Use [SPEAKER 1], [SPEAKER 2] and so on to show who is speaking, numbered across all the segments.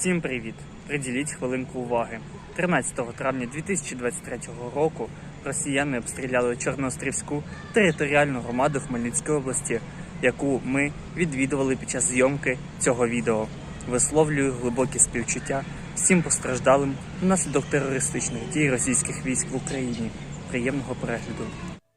[SPEAKER 1] Всім привіт! Приділіть хвилинку уваги. 13 травня 2023 року росіяни обстріляли Чорноострівську територіальну громаду Хмельницької області, яку ми відвідували під час зйомки цього відео. Висловлюю глибокі співчуття всім постраждалим внаслідок терористичних дій російських військ в Україні. Приємного перегляду.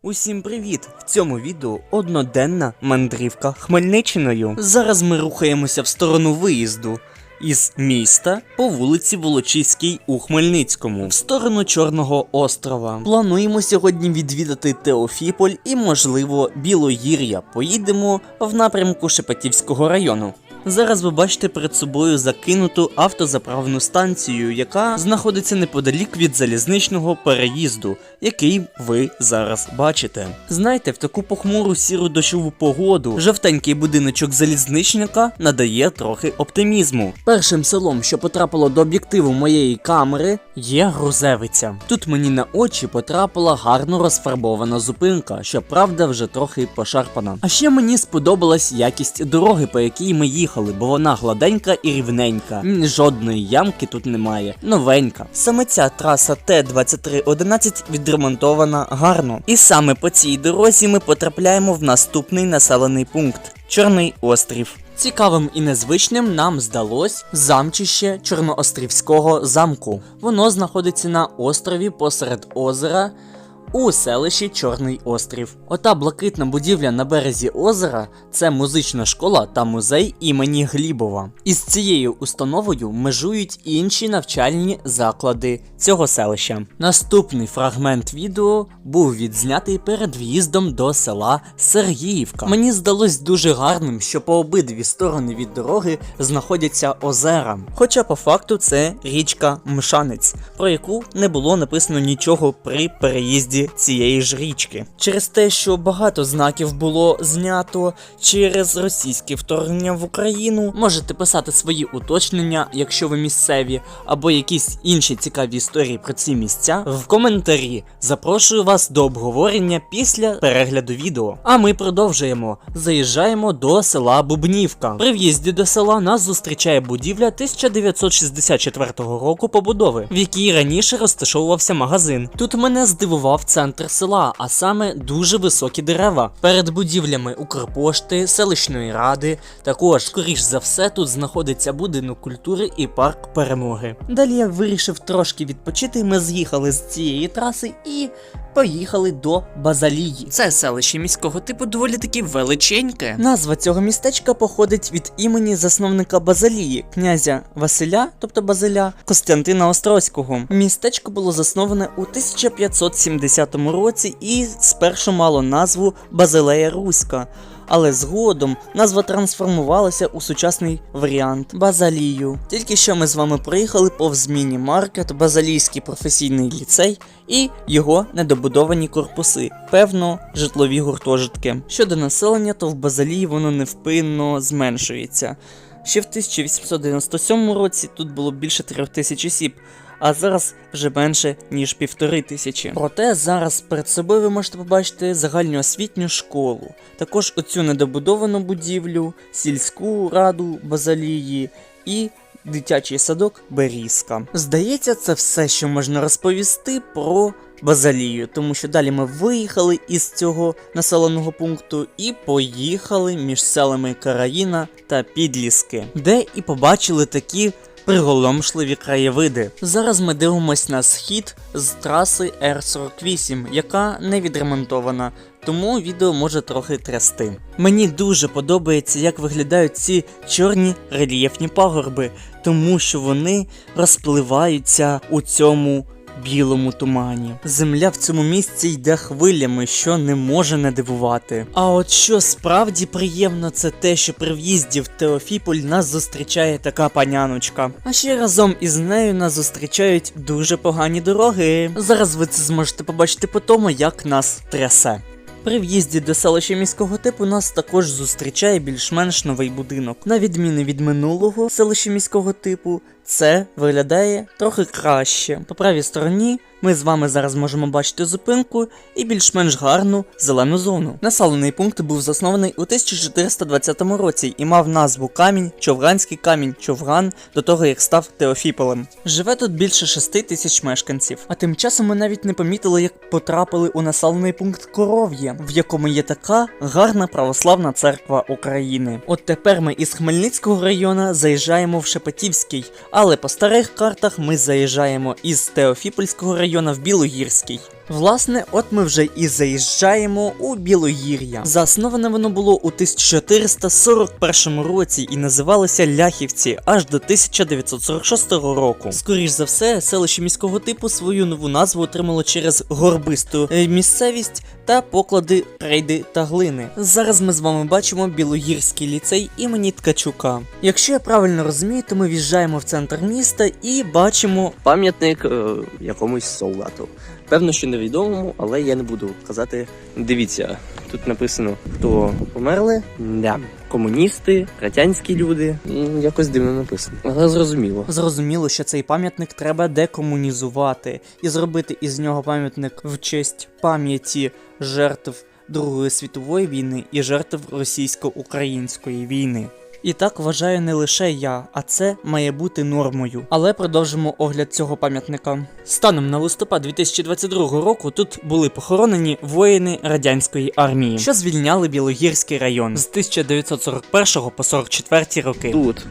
[SPEAKER 2] Усім привіт! В цьому відео одноденна мандрівка Хмельниччиною. Зараз ми рухаємося в сторону виїзду із міста по вулиці Волочиській у Хмельницькому, в сторону Чорного острова. Плануємо сьогодні відвідати Теофіполь і, можливо, Білогір'я. Поїдемо в напрямку Шепетівського району. Зараз ви бачите перед собою закинуту автозаправну станцію, яка знаходиться неподалік від залізничного переїзду, який ви зараз бачите. Знаєте, в таку похмуру сіру дощову погоду жовтенький будиночок залізничника надає трохи оптимізму. Першим селом, що потрапило до об'єктиву моєї камери, є Грузевиця. Тут мені на очі потрапила гарно розфарбована зупинка, що правда вже трохи пошарпана. А ще мені сподобалась якість дороги, по якій ми їхали, бо вона гладенька і рівненька. Жодної ямки тут немає. Новенька. Саме ця траса Т-2311 відремонтована гарно. І саме по цій дорозі ми потрапляємо в наступний населений пункт Чорний острів. Цікавим і незвичним нам здалось замчище Чорноострівського замку. Воно знаходиться на острові посеред озера у селищі Чорний Острів. Ота блакитна будівля на березі озера це музична школа та музей імені Глібова. Із цією установою межують інші навчальні заклади цього селища. Наступний фрагмент відео був відзнятий перед в'їздом до села Сергіївка. Мені здалось дуже гарним, що по обидві сторони від дороги знаходяться озера. Хоча по факту це річка Мшанець, про яку не було написано нічого при переїзді цієї ж річки. Через те, що багато знаків було знято через російське вторгнення в Україну, можете писати свої уточнення, якщо ви місцеві, або якісь інші цікаві історії про ці місця в коментарі. Запрошую вас до обговорення після перегляду відео. А ми продовжуємо. Заїжджаємо до села Бубнівка. При в'їзді до села нас зустрічає будівля 1964 року побудови, в якій раніше розташовувався магазин. Тут мене здивував центр села, а саме дуже високі дерева. Перед будівлями Укрпошти, селищної ради. Також, скоріш за все, тут знаходиться будинок культури і парк перемоги. Далі я вирішив трошки відпочити. Ми з'їхали з цієї траси і поїхали до Базалії. Це селище міського типу доволі таки величеньке. Назва цього містечка походить від імені засновника Базалії, князя Василя, тобто Базиля Костянтина Острозького. Містечко було засноване у 1570 році і спершу мало назву Базилея Руська. Але згодом назва трансформувалася у сучасний варіант Базалію. Тільки що ми з вами проїхали повз міні-маркет, Базалійський професійний ліцей і його недобудовані корпуси, певно, житлові гуртожитки. Щодо населення, то в Базалії воно невпинно зменшується. Ще в 1897 році тут було більше трьох тисяч осіб, а зараз вже менше ніж півтори тисячі. Проте зараз перед собою ви можете побачити загальноосвітню школу, також оцю недобудовану будівлю, сільську раду Базалії і. Дитячий садок Берізка. Здається, це все, що можна розповісти про Базалію, тому що далі ми виїхали із цього населеного пункту і поїхали між селами Караїна та Підліски, де і побачили такі приголомшливі краєвиди. Зараз ми дивимось на схід з траси Р-48, яка не відремонтована. Тому відео може трохи трясти. Мені дуже подобається, як виглядають ці чорні рельєфні пагорби, тому що вони розпливаються у цьому білому тумані. Земля в цьому місці йде хвилями, що не може не дивувати. А от що справді приємно, це те, що при в'їзді в Теофіполь нас зустрічає така паняночка. А ще разом із нею нас зустрічають дуже погані дороги. Зараз ви це зможете побачити по тому, як нас трясе. При в'їзді до селища міського типу нас також зустрічає більш-менш новий будинок. На відміну від минулого селища міського типу, це виглядає трохи краще. По правій стороні ми з вами зараз можемо бачити зупинку і більш-менш гарну зелену зону. Населений пункт був заснований у 1420 році і мав назву Камінь, Човганський камінь, Човган до того як став Теофіполем. Живе тут більше 6 тисяч мешканців. А тим часом ми навіть не помітили, як потрапили у населений пункт Коров'є, в якому є така гарна православна церква України. От тепер ми із Хмельницького району заїжджаємо в Шепетівський, але по старих картах ми заїжджаємо із Теофіпольського району в Білогірський. Власне, от ми вже і заїжджаємо у Білогір'я. Засноване воно було у 1441 році і називалося Ляхівці аж до 1946 року. Скоріш за все, селище міського типу свою нову назву отримало через горбисту е, місцевість та поклади крейди та глини. Зараз ми з вами бачимо Білогірський ліцей імені Ткачука. Якщо я правильно розумію, то ми в'їжджаємо в центр міста і бачимо
[SPEAKER 3] Пам'ятник е, якомусь солдату. Певно, що невідомому, але я не буду казати. Дивіться, тут написано, хто померли, да. комуністи, радянські люди. Якось дивно написано. Але зрозуміло.
[SPEAKER 2] Зрозуміло, що цей пам'ятник треба декомунізувати і зробити із нього пам'ятник в честь пам'яті жертв Другої світової війни і жертв російсько-української війни. І так вважаю не лише я, а це має бути нормою. Але продовжимо огляд цього пам'ятника. Станом на листопад 2022 року тут були похоронені воїни радянської армії, що звільняли Білогірський район з 1941 по 44 роки.
[SPEAKER 3] Тут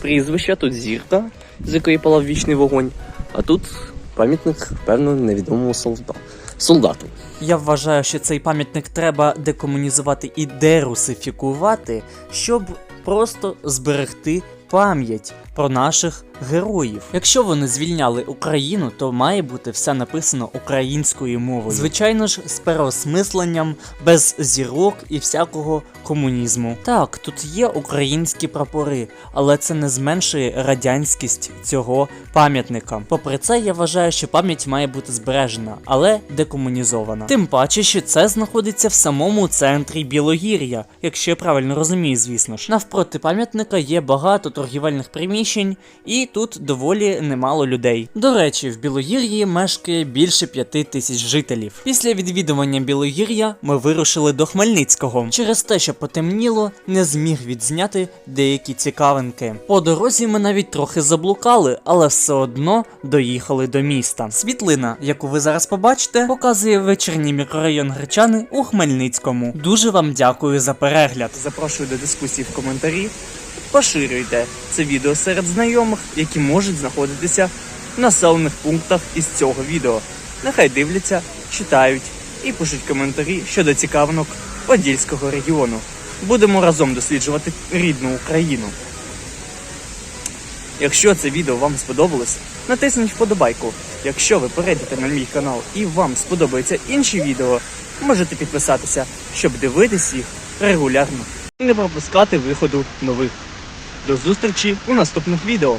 [SPEAKER 3] прізвище, тут зірка, з якої палав вічний вогонь, а тут пам'ятник, певно, невідомому солдату. Солдату.
[SPEAKER 2] Я вважаю, що цей пам'ятник треба декомунізувати і дерусифікувати, щоб просто зберегти пам'ять про наших героїв. Якщо вони звільняли Україну, то має бути все написано українською мовою. Звичайно ж, з переосмисленням, без зірок і всякого комунізму. Так, тут є українські прапори, але це не зменшує радянськість цього пам'ятника. Попри це, я вважаю, що пам'ять має бути збережена, але декомунізована. Тим паче, що це знаходиться в самому центрі Білогір'я, якщо я правильно розумію, звісно ж. Навпроти пам'ятника є багато торгівельних приміщень, і тут доволі немало людей. До речі, в Білогір'ї мешкає більше п'яти тисяч жителів. Після відвідування Білогір'я ми вирушили до Хмельницького. Через те, що потемніло, не зміг відзняти деякі цікавинки. По дорозі ми навіть трохи заблукали, але все одно доїхали до міста. Світлина, яку ви зараз побачите, показує вечірній мікрорайон Гречани у Хмельницькому. Дуже вам дякую за перегляд.
[SPEAKER 1] Запрошую до дискусії в коментарі. Поширюйте це відео серед знайомих, які можуть знаходитися в населених пунктах із цього відео. Нехай дивляться, читають і пишуть коментарі щодо цікавинок Подільського регіону. Будемо разом досліджувати рідну Україну. Якщо це відео вам сподобалось, натисніть вподобайку. Якщо ви перейдете на мій канал і вам сподобаються інші відео, можете підписатися, щоб дивитись їх регулярно не пропускати виходу нових. До зустрічі у наступних відео.